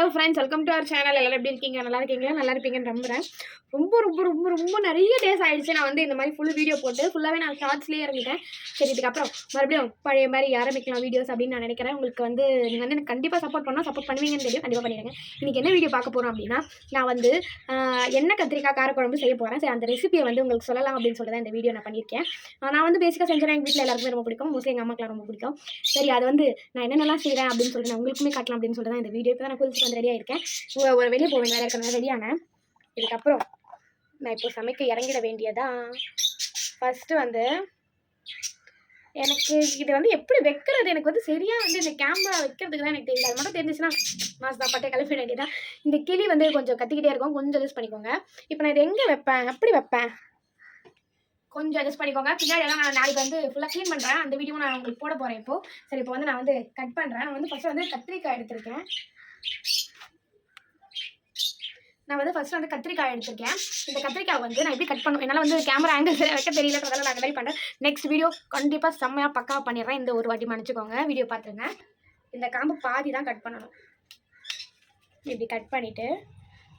Hello friends welcome to our channel எல்லாரும் எப்படி இருக்கீங்க? நல்லா இருக்கீங்களா? நல்லா இருப்பீங்கன்னு நம்புகிறேன் ரொம்ப ரொம்ப ரொம்ப ரொம்ப நிறைய டேஸ் ஆயிடுச்சு. நான் வந்து இந்த மாதிரி ஃபுல் வீடியோ போட்டு ஃபுல்லாகவே நான் ஷார்ட்ஸ்லேயே இறங்கிட்டேன். சரி இதுக்கப்புறம் மறுபடியும் பழைய மாதிரி ஆரம்பிக்கலாம் வீடியோஸ் அப்படின்னு நான் நினைக்கிறேன். உங்களுக்கு வந்து நீங்கள் வந்து எனக்கு கண்டிப்பாக சப்போர்ட் பண்ணால் சப்போர்ட் பண்ணுவீங்கன்னு தெரியும். கண்டிப்பாக பண்ணிடுங்க. இன்றைக்கி என்ன வீடியோ பார்க்க போகிறோம் அப்படின்னா நான் வந்து என்ன கத்திரிக்காய் காரக்குழம்பு செய்ய போகிறேன் சரி அந்த ரெசிபியை வந்து உங்களுக்கு சொல்லலாம் அப்படின்னு சொல்லிட்டு தான் இந்த வீடியோ நான் பண்ணியிருக்கேன். நான் வந்து பேசிக்காக செஞ்சேன். எங்கள் வீட்டில் எல்லாருக்குமே ரொம்ப பிடிக்கும். மோஸ்ட்லி எங்கள் அம்மாக்கெலாம் ரொம்ப பிடிக்கும். சரி அது வந்து நான் என்னென்னலாம் செய்கிறேன் அப்படின்னு சொல்லிட்டு நான் உங்களுக்குமே காட்டலாம் அப்படின்னு சொல்லிட்டு தான் இந்த வீடியோ இப்போ தான் நான் வந்து ரெடியாக இருக்கேன் ஒரு வெளியே போவேன் வேறு இருக்கிறது ரெடியானேன் இதுக்கப்புறம் நான் இப்போ சமைக்க இறங்கிட வேண்டியதா? ஃபஸ்ட்டு வந்து எனக்கு இது வந்து எப்படி வைக்கிறது? எனக்கு வந்து சரியாக வந்து இந்த கேமரா வைக்கிறதுக்கு தான் எனக்கு தெரியல. அது மட்டும் தெரிஞ்சிச்சுன்னா மாசா பட்டை கிளப்பி வேண்டியதான் இந்த கிளி வந்து கொஞ்சம் கத்திக்கிட்டே இருக்கும். கொஞ்சம் யூஸ் பண்ணிக்கோங்க. இப்போ நான் இது எங்கே வைப்பேன்? எப்படி வைப்பேன்? கொஞ்சம் அட்ஜஸ்ட் பண்ணிக்கோங்க. பின்னாடி எல்லாம் நான் நாளைக்கு வந்து ஃபுல்லாக க்ளீன் பண்ணுறேன் அந்த வீடியோ நான் உங்களுக்கு போட போகிறேன் இப்போ. சரி இப்போ வந்து நான் வந்து கட் பண்ணுறேன் நான் வந்து ஃபஸ்ட்டு வந்து கத்திரிக்காய் எடுத்திருக்கேன். நான் வந்து ஃபஸ்ட்டு வந்து கத்திரிக்காய் எடுத்திருக்கேன். இந்த கத்திரிக்காய் வந்து நான் எப்படி கட் பண்ணுவேன் என்னால் வந்து கேமரா ஆங்கிள் வைக்க தெரியலன்றதால நான் மாதிரி பண்ணுறேன் நெக்ஸ்ட் வீடியோ கண்டிப்பாக செம்மையாக பக்காவாக பண்ணிடுறேன். இந்த ஒரு வாட்டி மன்னிச்சுக்கோங்க. வீடியோ பார்த்துருங்க. இந்த காம்பு பாதி தான் கட் பண்ணணும். இப்படி கட் பண்ணிவிட்டு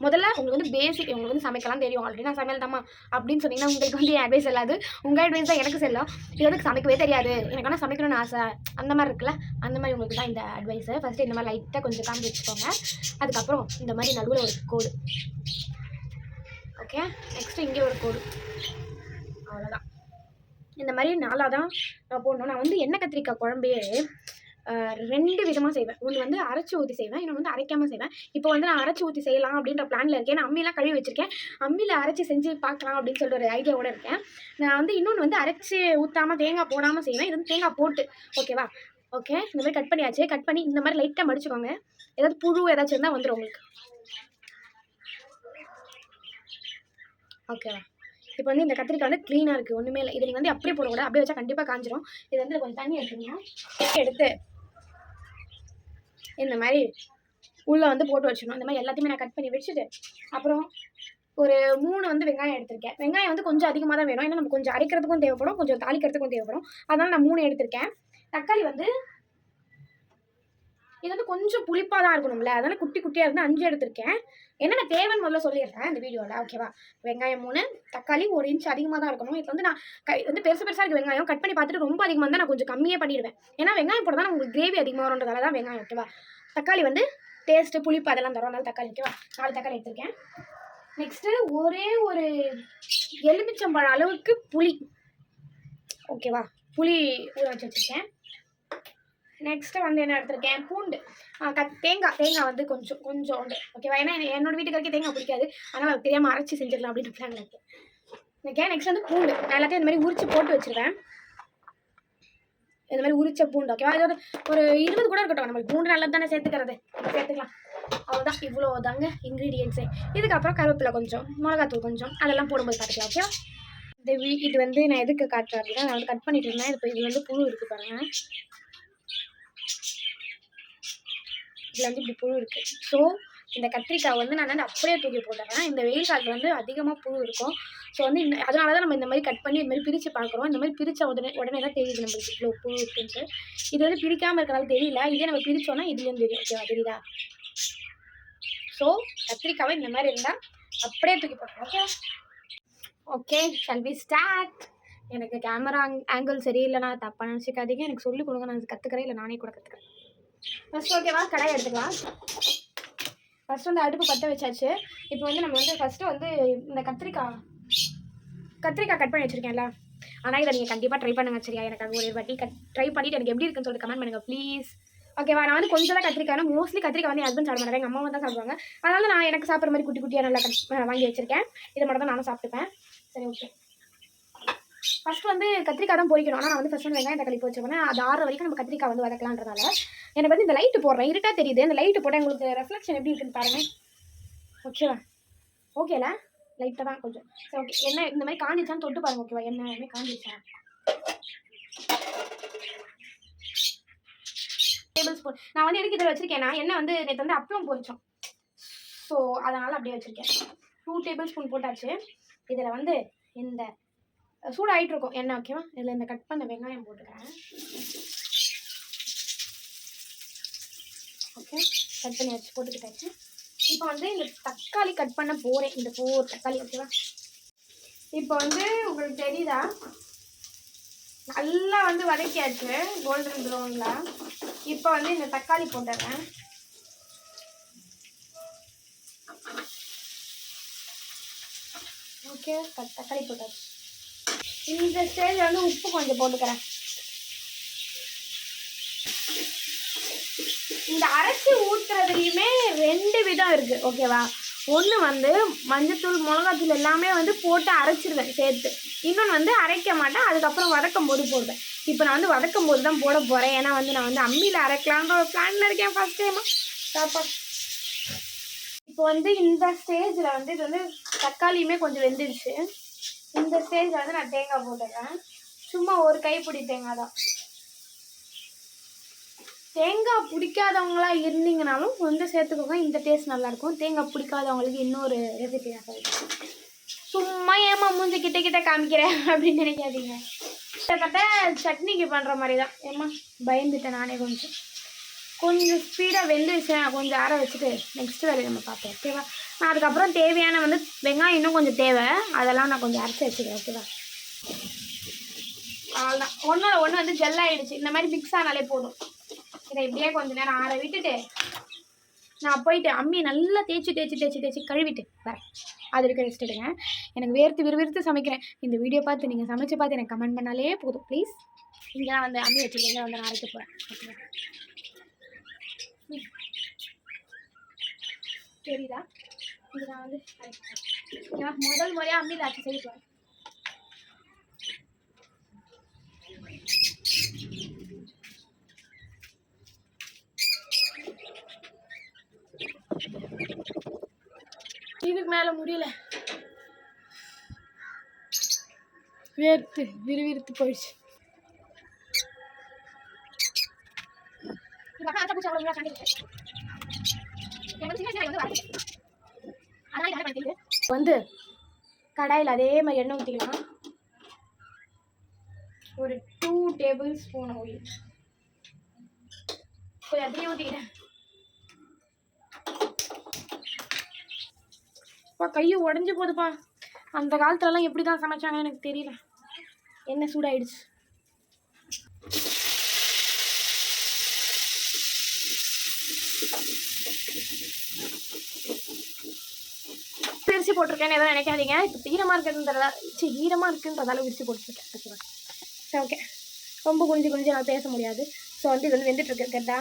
முதல்ல உங்களுக்கு வந்து பேசிக் உங்களுக்கு வந்து சமைக்கலாம் தெரியும் ஆல்ரெடி நான் சமையல் தாம்மா அப்படின்னு சொன்னீங்கன்னா உங்களுக்கு வந்து என் அட்வைஸ் செல்லாது உங்கள் அட்வைஸ் தான் எனக்கு செல்லும். இது வந்து சமைக்கவே தெரியாது. எனக்கு ஆனால் சமைக்கணும்னு ஆசை. அந்த மாதிரி இருக்குல்ல? அந்த மாதிரி உங்களுக்கு தான் இந்த அட்வைஸு ஃபஸ்ட்டு இந்த மாதிரி லைட்டாக கொஞ்சம் காம்பி வச்சுக்கோங்க. அதுக்கப்புறம் இந்த மாதிரி நடுவில் ஒரு கோடு. ஓகே நெக்ஸ்ட்டு இங்கே ஒரு கோடு. அவ்வளோதான் இந்த மாதிரி நாளாக தான் நான் போடணும். நான் வந்து எண்ணெய் கத்திரிக்காய் குழம்பு ரெண்டு விதமாக செய்வேன். ஒன்று வந்து அரைச்சி ஊற்றி செய்வேன் இன்னொன்று வந்து அரைக்காமல் செய்வேன். இப்போ வந்து நான் அரைச்சி ஊற்றி செய்யலாம் அப்படின்ற பிளானில் இருக்கேன். நான் அம்மிலாம் கழுவி வச்சிருக்கேன். அம்மியில் அரைச்சி செஞ்சு பார்க்கலாம் அப்படின்னு சொல்லிட்டு ஒரு ஐடியாவோட இருக்கேன். நான் வந்து இன்னொன்று வந்து அரைச்சி ஊற்றாமல் தேங்காய் போடாமல் செய்வேன். இது வந்து தேங்காய் போட்டு. ஓகேவா ஓகே இந்த மாதிரி கட் பண்ணியாச்சு. கட் பண்ணி இந்த மாதிரி லைட்டாக மடிச்சுக்கோங்க. ஏதாவது புழு ஏதாச்சும் இருந்தால் வந்துடும் உங்களுக்கு. ஓகேவா இப்போ வந்து இந்த கத்திரிக்காய் வந்து க்ளீனாக இருக்குது ஒன்றுமே இல்லை. இதை நீங்கள் வந்து அப்படியே போடக்கூடாது. அப்படியே வச்சா கண்டிப்பாக காஞ்சிரும். இது வந்து கொஞ்சம் தண்ணி எடுத்துக்கணும். எடுத்து இந்த மாதிரி உள்ளே வந்து போட்டு வச்சிடணும். இந்த மாதிரி எல்லாத்தையுமே நான் கட் பண்ணி வச்சுட்டு அப்புறம் ஒரு மூணு வந்து வெங்காயம் எடுத்திருக்கேன். வெங்காயம் வந்து கொஞ்சம் அதிகமாக தான் வேணும். ஏன்னா நம்ம கொஞ்சம் அரைக்கிறதுக்கும் தேவைப்படும் கொஞ்சம் தாளிக்கிறதுக்கும் தேவைப்படும். அதனால் நான் மூணு எடுத்திருக்கேன். தக்காளி வந்து இது வந்து கொஞ்சம் புளிப்பாக தான் இருக்கணும்ல. அதனால் குட்டி குட்டியாக இருந்து அஞ்சு எடுத்திருக்கேன். என்னென்ன தேவைன்னு முதல்ல சொல்லிடுறேன் இந்த வீடியோவில் ஓகேவா வெங்காயம் மூணு தக்காளி ஒரு இன்ச் அதிகமாக தான் இருக்கணும். இது வந்து நான் கை வந்து பெருசு பெருசாக இருக்க வெங்காயம் கட் பண்ணி பார்த்துட்டு ரொம்ப அதிகமாக இருந்தால் நான் கொஞ்சம் கம்மியே பண்ணிடுவேன். ஏன்னா வெங்காயம் போட தான் உங்களுக்கு கிரேவி அதிகமாக வரும்ன்றதால தான் வெங்காயம் ஓகேவா தக்காளி வந்து டேஸ்ட்டு புளிப்பு அதெல்லாம் தரும். அதனால தக்காளி ஓகேவா நாலு தக்காளி எடுத்திருக்கேன். நெக்ஸ்ட்டு ஒரே ஒரு எலுமிச்சம்பழம் அளவுக்கு புளி ஓகேவா புளி ஊற வச்சு வச்சுருக்கேன். நெக்ஸ்ட்டு வந்து என்ன எடுத்திருக்கேன்? பூண்டு. கத் தேங்காய் தேங்காய் வந்து கொஞ்சம் கொஞ்சம் உண்டு ஓகேவா ஏன்னா என்ன- என்னோட வீட்டுக்கு தேங்காய் பிடிக்காது. ஆனால் அது தெரியாமல் அரைச்சி செஞ்சிடலாம் அப்படின்னு பிளான் இருக்கு. ஓகே நெக்ஸ்ட் வந்து பூண்டு. நான் எல்லாத்தையும் இந்த மாதிரி உரிச்சு போட்டு வச்சிருவேன். இந்த மாதிரி உரிச்ச பூண்டு ஓகேவா இது ஒரு ஒரு இருபது கூட இருக்கட்டும். நம்மளுக்கு பூண்டு நல்லது தானே சேர்த்துக்கிறது. சேர்த்துக்கலாம். அவ்வளோதான் இவ்வளோ தாங்க இன்க்ரீடியன்ஸே இதுக்கப்புறம் கருவேப்பிலை கொஞ்சம் மிளகாத்தூள் கொஞ்சம் அதெல்லாம் போடும்போது பார்த்துக்கலாம் ஓகே இந்த வீ இது வந்து நான் எதுக்கு காட்டுறேன் அப்படின்னா நான் வந்து கட் பண்ணிட்டு இருந்தேன். இப்போ இது வந்து புழு இருக்குது பாருங்கள் இதில் வந்து இப்படி புழு இருக்குது ஸோ இந்த கத்திரிக்காய் வந்து நான் வந்து அப்படியே தூக்கி போட்டுறேன். இந்த வெயில் காலத்தில் வந்து அதிகமாக புழு இருக்கும். ஸோ வந்து இந்த அதனால தான் நம்ம இந்த மாதிரி கட் பண்ணி இந்த மாதிரி பிரித்து பார்க்குறோம். இந்த மாதிரி பிரித்த உடனே உடனே தான் தெரியுது நம்மளுக்கு இவ்வளோ புழு இருக்குன்ட்டு. இது வந்து பிரிக்காமல் இருக்கனால தெரியல. இதே நம்ம பிரித்தோன்னா இதுலேயும் தெரியும் ஓகேவா தெரியுதா? ஸோ கத்திரிக்காவை இந்த மாதிரி இருந்தால் அப்படியே தூக்கி போட்டுறோம் okay okay shall be start எனக்கு கேமரா ஆங்கிள் சரியில்லைனா தப்பாக நினச்சிக்காதீங்க. எனக்கு சொல்லிக் கொடுங்க. நான் கற்றுக்கிறேன் இல்லை நானே கூட கற்றுக்கிறேன் ஃபஸ்ட் ஓகேவா கடாய் எடுத்துக்கலாம். ஃபஸ்ட் வந்து அடுப்பு பற்ற வச்சாச்சு. இப்போ வந்து நம்ம வந்து ஃபஸ்ட்டு வந்து இந்த கத்திரிக்காய் கத்திரிக்காய் கட் பண்ணி வச்சுருக்கேன்ல. ஆனால் இதை நீங்கள் கண்டிப்பாக ட்ரை பண்ணுங்க சரியா? எனக்கு அது ஒரு வாட்டி கட் ட்ரை பண்ணிவிட்டு எனக்கு எப்படி இருக்குன்னு சொல்லிட்டு கமெண்ட் பண்ணுங்கள் ப்ளீஸ் ஓகேவா நான் வந்து கொஞ்சம் தான் கத்திரிக்காய் மோஸ்ட்லி கத்திரிக்காய் வந்து ஹஸ்பண்ட் சாப்பிட மாட்டாங்க எங்கள் அம்மா தான் சாப்பிடுவாங்க. அதனால நான் எனக்கு சாப்பிட்ற மாதிரி குட்டி குட்டியாக நல்லா கட் வாங்கி வச்சுருக்கேன். இதை மட்டும் தான் நானும் சாப்பிட்டுப்பேன். சரி ஓகே ஃபர்ஸ்ட் வந்து கத்திரிக்காய் தான் பொரிக்கணும். ஆனால் நான் வந்து ஃபஸ்ட் வந்து வெங்காயம் தக்காளி போச்சுக்கோனே அது ஆறு வரைக்கும் நம்ம கத்திரிக்காய் வந்து வதக்கலான்றதால எனக்கு வந்து இந்த லைட்டு போடுறேன். இருட்டா தெரியுது. இந்த லைட்டு போட்டால் உங்களுக்கு ரெஃப்ளெக்ஷன் எப்படி இருக்குன்னு பாருங்க. ஓகேவா ஓகேலா லைட்டாக தான் கொஞ்சம். சரி ஓகே என்ன இந்த மாதிரி காஞ்சிச்சான்னு தொட்டு பாருங்க ஓகேவா என்ன என்ன காஞ்சிச்சா டேபிள் ஸ்பூன் நான் வந்து எனக்கு இதில் வச்சிருக்கேன்னா என்ன வந்து நேற்று வந்து அப்பளம் பொரிச்சோம். ஸோ அதனால் அப்படியே வச்சுருக்கேன். டூ டேபிள் ஸ்பூன் போட்டாச்சு. இதில் வந்து இந்த சூடாகிட்டு இருக்கும் எண்ணெய் ஓகேவா இதில் இந்த கட் பண்ண வெங்காயம் போட்டுக்கிறேன். ஓகே கட் பண்ணி வச்சு போட்டுக்கிட்டாச்சு. இப்போ வந்து இந்த தக்காளி கட் பண்ண போகிறேன் இந்த ஃபோர் தக்காளி ஓகேவா இப்போ வந்து உங்களுக்கு தெரியுதா? நல்லா வந்து வதக்கியாச்சு கோல்டன் ப்ரௌனில் இப்போ வந்து இந்த தக்காளி போட்டுறேன். ஓகே தக்காளி போட்டாச்சு. இந்த ஸ்டேஜ் வந்து உப்பு கொஞ்சம் போட்டுக்கிறேன். இந்த அரைச்சி ஊற்றுறதுலையுமே ரெண்டு விதம் இருக்குது ஓகேவா ஒன்று வந்து மஞ்சத்தூள் மிளகாத்தூள் எல்லாமே வந்து போட்டு அரைச்சிருவேன் சேர்த்து. இன்னொன்று வந்து அரைக்க மாட்டேன் அதுக்கப்புறம் வதக்கும் போது போடுவேன். இப்போ நான் வந்து வதக்கும் போது தான் போட போகிறேன் ஏன்னா வந்து நான் வந்து அம்மியில் அரைக்கலான்ற ஒரு பிளானில் இருக்கேன் ஃபஸ்ட் டைமாக பாப்பா இப்போ வந்து இந்த ஸ்டேஜில் வந்து இது வந்து தக்காளியுமே கொஞ்சம் வெந்துடுச்சு இந்த ஸ்டேஜில் வந்து நான் தேங்காய் போட்டுடுறேன் சும்மா ஒரு கைப்பிடி தேங்காய் தான். தேங்காய் பிடிக்காதவங்களா இருந்தீங்கனாலும் வந்து சேர்த்துக்கோங்க. இந்த டேஸ்ட் நல்லாயிருக்கும். தேங்காய் பிடிக்காதவங்களுக்கு இன்னொரு ரெசிபி நான் சும்மா ஏமா மூஞ்சி கிட்ட கிட்ட காமிக்கிறேன் அப்படின்னு நினைக்காதீங்க. கிட்டத்தட்ட சட்னிக்கு பண்ணுற மாதிரி தான் ஏமா பயந்துட்டேன் நானே கொஞ்சம். கொஞ்சம் ஸ்பீடாக வெந்து நான் கொஞ்சம் ஆற வச்சுட்டு நெக்ஸ்ட் வேலையை நம்ம பார்ப்போம். ஓகேவா நான் அதுக்கப்புறம் தேவையான வந்து வெங்காயம் இன்னும் கொஞ்சம் தேவை. அதெல்லாம் நான் கொஞ்சம் அரைச்சி வச்சுக்கிறேன். ஓகேவா அவ்வளோதான் ஒன்றோட ஒன்று வந்து ஜெல் இந்த மாதிரி மிக்ஸ் ஆனாலே போதும். இதை இப்படியே கொஞ்ச நேரம் ஆற விட்டுட்டு நான் போயிட்டு அம்மி நல்லா தேய்ச்சி தேய்ச்சி தேய்ச்சி தேய்ச்சி கழுவிட்டு வரேன். அது இருக்க ரெஸ்ட் எடுங்க. எனக்கு வேர்த்து விறுவிறுத்து சமைக்கிறேன். இந்த வீடியோ பார்த்து நீங்கள் சமைச்சு பார்த்து எனக்கு கமெண்ட் பண்ணாலே போதும். ப்ளீஸ் இங்கே தான் வந்து அம்மி வச்சுருக்கீங்க வந்து நான் அரைக்க போகிறேன் ஓகேவா? தெரியுதா? இது நான் வந்து முதல் முறையாக அம்மியில் அரைச்சி செய்ய போகிறேன் இதுக்கு மேலே முடியல. வேர்த்து விறுவிறுத்து போயிடுச்சு. வந்து கடாயில் அதே மாதிரி எண்ணெய் ஊற்றிக்கலாம் ஒரு டூ டேபிள் ஸ்பூன் ஆயில் கொஞ்சம் அதிகம் ஊற்றிக்கிறேன் அப்பா கையை உடஞ்சி போதுப்பா. அந்த காலத்துலலாம் எப்படி தான் சமைச்சாங்கன்னு எனக்கு தெரியல. என்ன சூடாயிடுச்சு. விரிச்சு போட்டிருக்கேன்னு எதுவும் நினைக்காதீங்க. இப்போ ஈரமாக இருக்குன்றதா சரி ஈரமாக இருக்குன்றதால விரிச்சு போட்டுருக்கேன் ஓகேவா? சரி ஓகே. ரொம்ப குனிஞ்சு குனிஞ்சு நான் பேச முடியாது. ஸோ வந்து இது வந்து வெந்துட்டுருக்கு கேட்டா?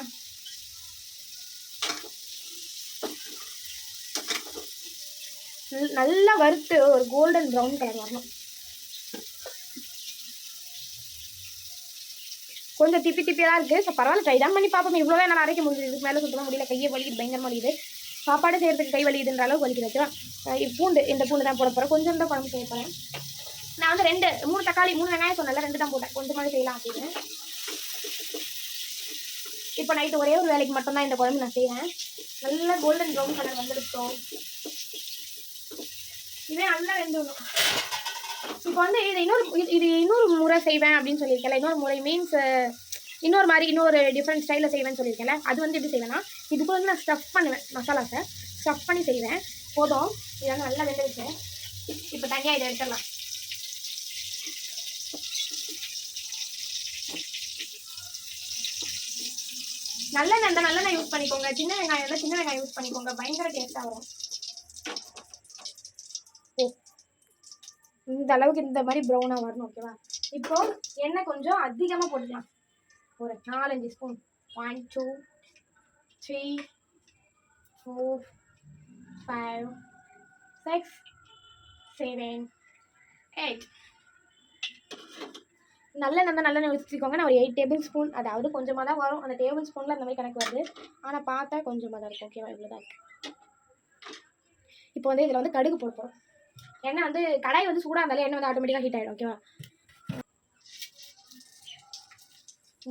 நல்லா வறுத்து ஒரு கோல்டன் ப்ரௌன் கலர் வரணும். கொஞ்சம் திப்பி திப்பியாக இருக்குது ஸோ பரவாயில்ல ட்ரை தான் பண்ணி பார்ப்போம். இவ்வளோ என்னால் அரைக்க முடியுது. இதுக்கு மேலே சுத்தமாக முடியல. கையை வலிக்குது பயங்கரமாக வலிக்குது. சாப்பாடு செய்கிறதுக்கு கை வலிக்குதுன்ற அளவுக்கு வலிக்குது ஓகேவா பூண்டு இந்த பூண்டு தான் போட போகிறேன் கொஞ்சம் தான் குழம்பு செய்ய போகிறேன் நான் வந்து ரெண்டு மூணு தக்காளி மூணு வெங்காயம் சொன்னல ரெண்டு தான் போட்டேன். கொஞ்சமாக செய்யலாம் அப்படின்னு. இப்போ நைட்டு ஒரே ஒரு வேலைக்கு மட்டும்தான் இந்த குழம்பு நான் செய்வேன் நல்லா கோல்டன் ப்ரௌன் கலர் வந்துருக்கோம் இதே நல்லா வெந்துடணும் இப்போ வந்து இது இன்னொரு இது- இது இன்னொரு முறை செய்வேன் அப்படின்னு சொல்லியிருக்கேன்ல. இன்னொரு முறை மீன்ஸ் இன்னொரு மாதிரி இன்னொரு டிஃப்ரெண்ட் ஸ்டைலில் செய்வேன்னு சொல்லியிருக்கேன்ல. அது வந்து எப்படி செய்வேன்னா இதுக்கு வந்து நான் ஸ்டஃப் பண்ணுவேன் மசாலாஸை ஸ்டஃப் பண்ணி செய்வேன். போதும். இதெல்லாம் நல்லா வெந்துருச்சு. இப்போ தனியாக இதை எடுத்துடலாம். நல்லெண்ணெய் இந்த நல்லெண்ணெய் யூஸ் பண்ணிக்கோங்க. சின்ன வெங்காயம் இருந்தால் சின்ன வெங்காயம் யூஸ் பண்ணிக்கோங்க. பயங்கர டேஸ்ட்டாக வரும். இந்த அளவுக்கு இந்த மாதிரி ப்ரௌனாக வரணும் ஓகேவா இப்போ எண்ணெய் கொஞ்சம் அதிகமாக போட்டுக்கலாம். ஒரு நாலஞ்சு spoon one two three four five six seven eight நல்லெண்ணெய் தான் நல்லெண்ணெய் வச்சுக்கோங்க நான் ஒரு எயிட் டேபிள் ஸ்பூன் அதாவது கொஞ்சமாக தான் வரும். அந்த டேபிள் ஸ்பூனில் அந்த மாதிரி கணக்கு வருது. ஆனால் பார்த்தா கொஞ்சமாக தான் இருக்கும் ஓகேவா இவ்வளோ தான் இருக்குது இப்போ வந்து இதில் வந்து கடுகு போட போகிறோம் எண்ணெய் வந்து கடாய் வந்து சூடாக இருந்தாலே எண்ணெய் வந்து ஆட்டோமேட்டிக்காக ஹீட் ஆகிடும் ஓகேவா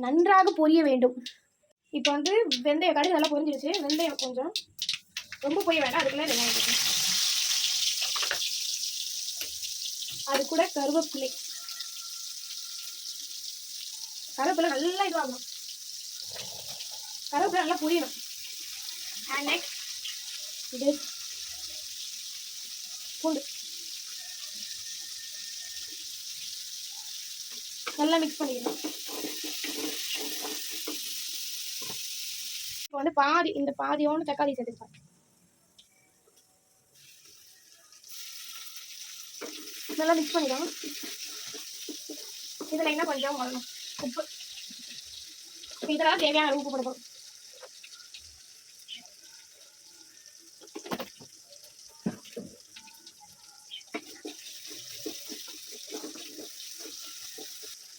நன்றாக பொரிய வேண்டும். இப்போ வந்து வெந்தயம் கடுகு நல்லா பொரிஞ்சிருச்சு. வெந்தயம் கொஞ்சம் ரொம்ப பொரிய வேண்டாம். அதுக்குள்ளே வெங்காயம் அது கூட கருவேப்பிலை. கருவேப்பிலை நல்லா இதுவாகணும். கருவேப்பிலை நல்லா புரியணும். அண்ட் நெக்ஸ்ட் இது பூண்டு. நல்லா மிக்ஸ் பண்ணிக்கணும். இப்போ வந்து பாதி இந்த பாதியோட தக்காளி சேர்த்துக்கலாம். நல்லா மிக்ஸ் பண்ணிக்கலாம் இதில் என்ன கொஞ்சம் வரணும் உப்பு. இதெல்லாம் தேவையான உப்பு போடணும்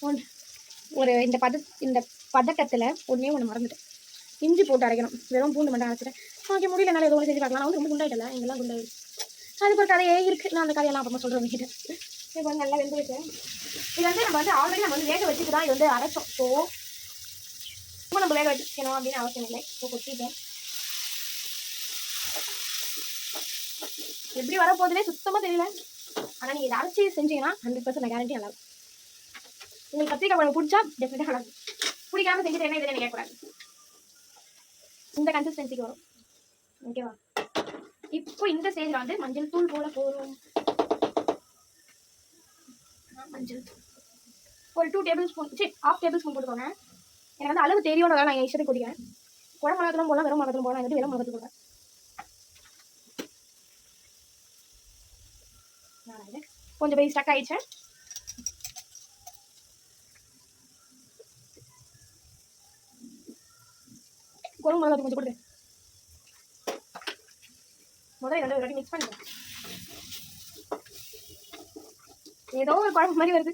ஒன்று ஒரு இந்த பத இந்த பதக்கத்தில் ஒன்றே ஒன்று மறந்துட்டேன். இஞ்சி போட்டு அரைக்கணும். வெறும் பூண்டு மட்டும் அரைச்சிட்டேன். ஓகே முடியலனால ஏதோ ஒன்று செஞ்சு பார்க்கலாம். நான் வந்து ரொம்ப குண்டாயிட்டல எங்கெல்லாம் குண்டாயிடுச்சு. அதுக்கு ஒரு கதையே இருக்குது நான் அந்த கதையெல்லாம் அப்புறமா சொல்கிறேன் உங்ககிட்ட இப்போ வந்து நல்லா வச்சேன் இது வந்து நம்ம வந்து ஆல்ரெடி நம்ம வந்து வேக வச்சுட்டு தான் இது வந்து அரைச்சோம். ஸோ ரொம்ப நம்ம வேக வச்சுக்கணும் அப்படின்னு அவசியம் இல்லை. ஸோ கொட்டிட்டேன். எப்படி வரப்போகுதுன்னே சுத்தமாக தெரியல. ஆனால் நீங்கள் இதை அரைச்சி செஞ்சீங்கன்னா ஹண்ட்ரட் பர்சன்ட் கேரண்டி நல்லாயிருக்கும் உங்களுக்கு கத்திரிக்காய் குழம்பு பிடிச்சா டெஃபினட்டாக நல்லா பிடிக்காம செஞ்சுட்டு என்ன இதில் கேட்கக்கூடாது இந்த கன்சிஸ்டன்சிக்கு வரும். ஓகேவா இப்போ இந்த ஸ்டேஜில் வந்து மஞ்சள் தூள் போல போகிறோம் மஞ்சள் தூள். ஒரு டூ டேபிள் ஸ்பூன் சரி ஹாஃப் டேபிள் ஸ்பூன் போட்டுக்கோங்க. எனக்கு வந்து அளவு தெரியும்னால நான் என் இஷ்டத்துக்கு குடிக்கிறேன் குடம் மிளகாத்தூளும் போகலாம் வெறும் மிளகாத்தூளும் போகலாம் வந்து வெறும் மிளகாத்தூள் போடுறேன் கொஞ்சம் போய் ஸ்டக் ஆயிடுச்சேன். குழம்பு மிளகாத்தூள் கொஞ்சம் கொடுங்க முதல்ல ரெண்டு வாட்டி மிக்ஸ் பண்ணுறேன் ஏதோ ஒரு குழம்பு மாதிரி வருது.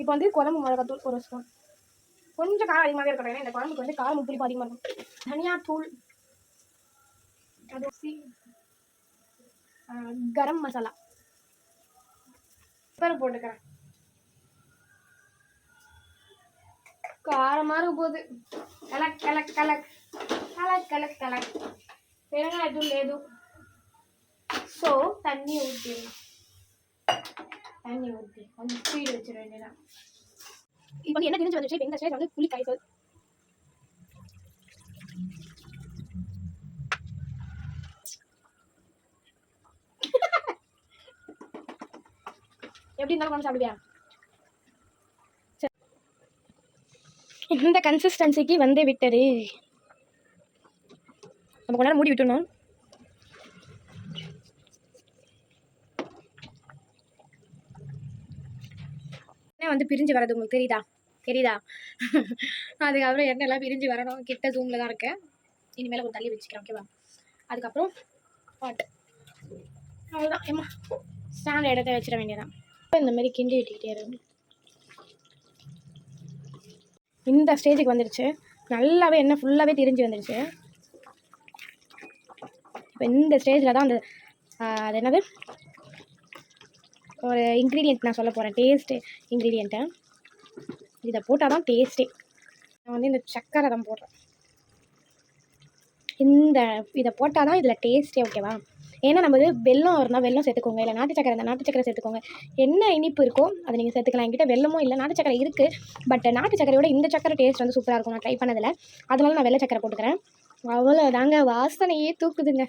இப்போ வந்து குழம்பு மிளகாத்தூள் ஒரு ஸ்பூன். கொஞ்சம் காரம் அதிகமாகவே இருக்கணும் ஏன்னா இந்த குழம்புக்கு வந்து காரம் புளிப்பு அதிகமாக இருக்கும். தனியா தூள் அது கரம் மசாலா. பெப்பர் போட்டுக்கிறேன். காரமாக இருக்க போகுது. கலக் கலக் கலக். கலக் கலக் கலக். பெருங்காயத்தூள் లేదు ஸோ தண்ணி ஊற்றிடலாம் தண்ணி ஊற்றி கொஞ்சம் ஸ்பீடு வச்சிட வேண்டியதான் இப்போ என்ன தெரிஞ்சு வந்துச்சு இப்போ இந்த ஸ்டேஜ் வந்து புளி காய்ச்சல். எப்படி இருந்தாலும் கொஞ்சம் சாப்பிடுவியா? இந்த கன்சிஸ்டன்சிக்கு வந்து விட்டது. நம்ம கொஞ்ச நேரம் மூடி விட்டுணும் வந்து பிரிஞ்சு வரது உங்களுக்கு தெரியுதா? தெரியுதா? அதுக்கப்புறம் எண்ணெய் எல்லாம் பிரிஞ்சு வரணும். கிட்ட ஜூமில் தான் இருக்கேன். இனிமேல் கொஞ்சம் தள்ளி வச்சுக்கிறேன் ஓகேவா அதுக்கப்புறம் பாட்டு அவ்வளோதான் ஏம்மா? ஸ்டாண்ட் இடத்த வச்சிட வேண்டியதான் இந்த மாதிரி கிண்டி விட்டுக்கிட்டே இருக்கும் இந்த ஸ்டேஜுக்கு வந்துடுச்சு நல்லாவே எண்ணெய் ஃபுல்லாகவே திரிஞ்சு வந்துடுச்சு இப்போ இந்த ஸ்டேஜில் தான் அந்த அது என்னது? ஒரு இன்க்ரீடியன்ட் நான் சொல்ல போகிறேன் டேஸ்ட்டு இன்க்ரீடியண்ட்டை இதை போட்டால் தான் டேஸ்ட்டே நான் வந்து இந்த சக்கரை தான் போடுறேன். இந்த இதை போட்டால் தான் இதில் டேஸ்ட்டே ஓகேவா ஏன்னா நம்ம வந்து வெல்லம் இருந்தால் வெல்லம் சேர்த்துக்கோங்க. இல்லை நாட்டு சக்கரை இருந்தால் நாட்டு சக்கரை சேர்த்துக்கோங்க. என்ன இனிப்பு இருக்கோ அதை நீங்கள் சேர்த்துக்கலாம். என்கிட்ட வெள்ளமும் இல்லை நாட்டு சக்கரை இருக்குது பட் நாட்டு சக்கரையோட இந்த சக்கரை டேஸ்ட் வந்து சூப்பராக இருக்கும். நான் ட்ரை பண்ணதில். அதனால நான் வெள்ளை சக்கரை போட்டுக்கிறேன். அவ்வளோதாங்க வாசனையே தூக்குதுங்க.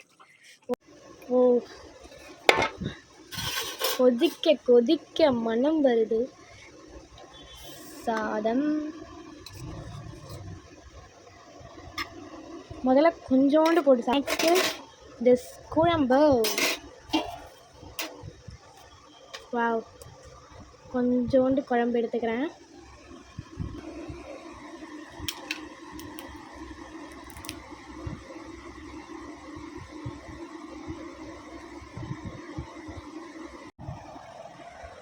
ஓ. கொதிக்க கொதிக்க மனம் வருது. சாதம். முதல்ல கொஞ்சோண்டு போட்டு சாப்பிட்டு திஸ் குழம்பு வாவ் கொஞ்சோண்டு குழம்பு எடுத்துக்கிறேன்.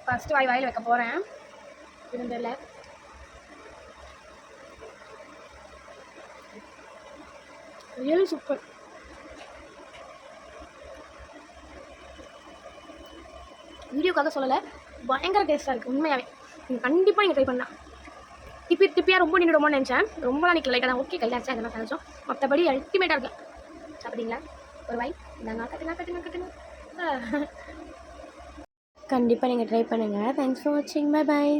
ஃபஸ்ட்டு வாய் வாயில் வைக்க போகிறேன் இருந்தில்ல ரியலி சூப்பர் கதை சொல்லலை. பயங்கர டேஸ்ட்டாக இருக்குது உண்மையாகவே நீங்கள் கண்டிப்பாக நீங்கள் ட்ரை பண்ணலாம். டிப்பி டிப்பியாக ரொம்ப நின்றுடுமோன்னு நினச்சேன். ரொம்பலாம் நிற்கல லைட்டாக தான் ஓகே கையில் அதெல்லாம் நினச்சோம் மற்றபடி அல்டிமேட்டாக இருக்குது சாப்பிட்டீங்களா ஒரு வாய் இந்தாங்க கட்டுங்க கட்டுங்க கட்டுங்க கண்டிப்பாக நீங்கள் ட்ரை பண்ணுங்கள் தேங்க்ஸ் ஃபார் வாட்சிங் பை பாய்